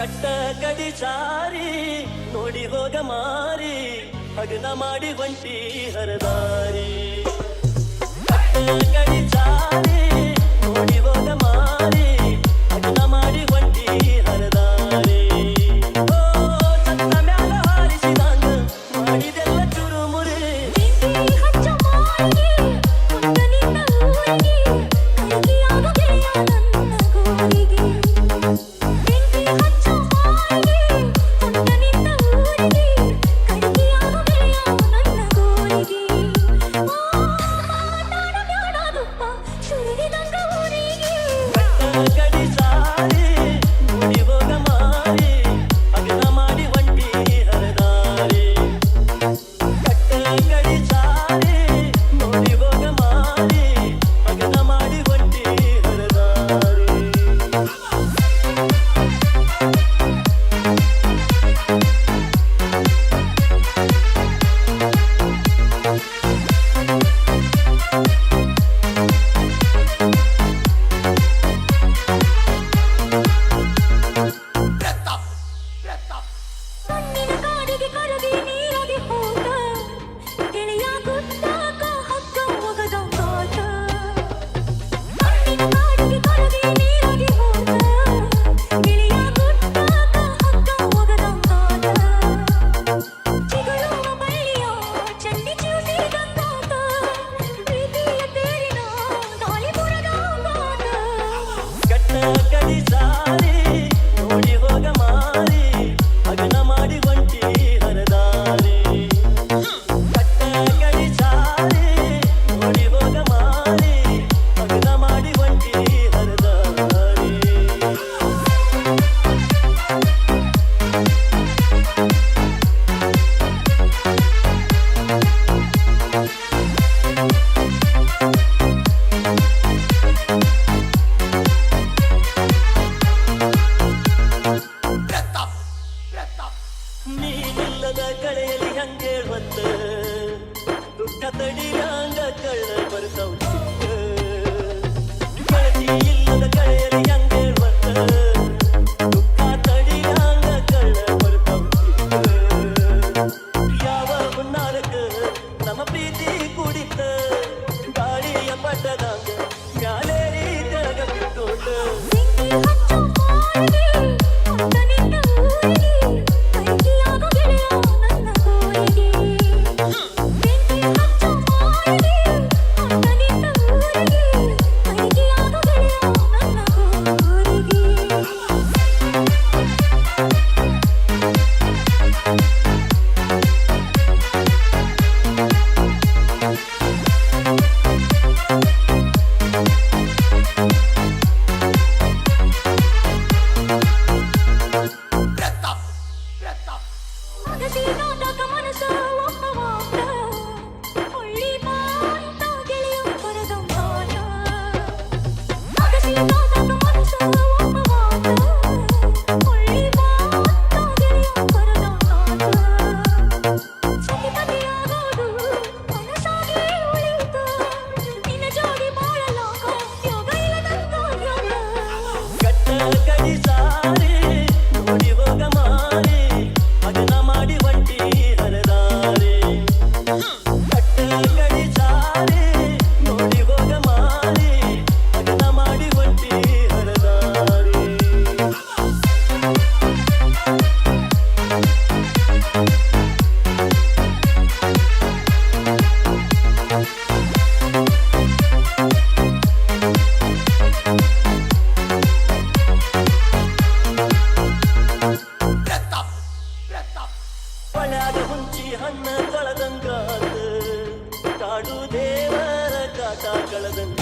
ಕಟ್ಟ ಕಡಿ ಚಾರಿ ನೋಡಿ ಹೋಗ ಮಾರಿ ಹಗನ ಮಾಡಿ ಹೊಂಟಿ ಹರದಾರಿ. ಕಟ್ಟ ಕಡಿ I got this ಕಳೆಯಲು ಕಮನಸೋ ಮಾಡು ದೇವರ ಕಾಟ ಕಳದಂತೆ